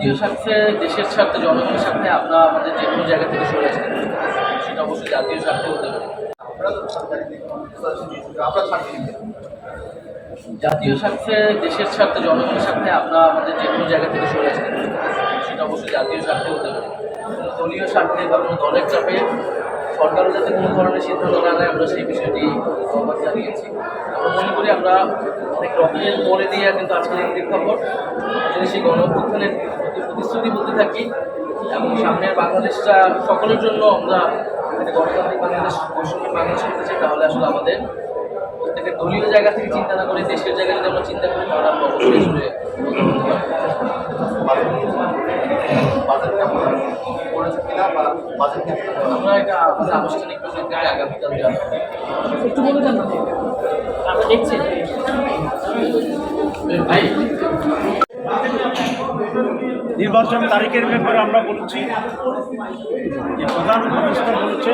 জাতীয় স্বার্থে দেশের স্বার্থে জনগণের স্বার্থে আমরা আমাদের যে কোনো জায়গা থেকে সরে আসতে সেটা অবশ্যই জাতীয় স্বার্থে হতে পারে। জাতীয় স্বার্থে দেশের স্বার্থে জনগণের স্বার্থে আমরা আমাদের যে কোনো জায়গা থেকে সরে আসতে সেটা অবশ্যই জাতীয় স্বার্থে হতে পারে। দলীয় স্বার্থে বা কোনো দলের চাপে সরকারও যাতে কোনো ধরনের সিদ্ধান্ত না নেয় আমরা সেই বিষয়টি আহ্বান জানিয়েছি। আমরা মনে করি আমরা অনেক রকমের পরে দিয়ে কিন্তু আজকের এই প্রেক্ষাপট যদি সেই গণ প্রতিশ্রুতি বলতে থাকি এবং সামনের বাংলাদেশটা সকলের জন্য আমরা একটা গণতান্ত্রিক বাংলাদেশ বৈষম্য বাংলাদেশ করতে চাই তাহলে আসলে আমাদের প্রত্যেকের দলীয় জায়গা থেকে চিন্তা না করে দেশের জায়গা যদি আমরা চিন্তা করি তাহলে আমরা অবশ্যই আসলে বাজেট কেমন করেছে কিনা বা বাজেট কেমন আমরা এটা আমাদের আনুষ্ঠানিক প্রসঙ্গে আগামীকাল জানাব একটু বলে দেন আমরা দেখছি। ভাই নির্বাচন তারিখের ব্যাপারে আমরা বলছি যে প্রধান উপদেষ্টা বলেছে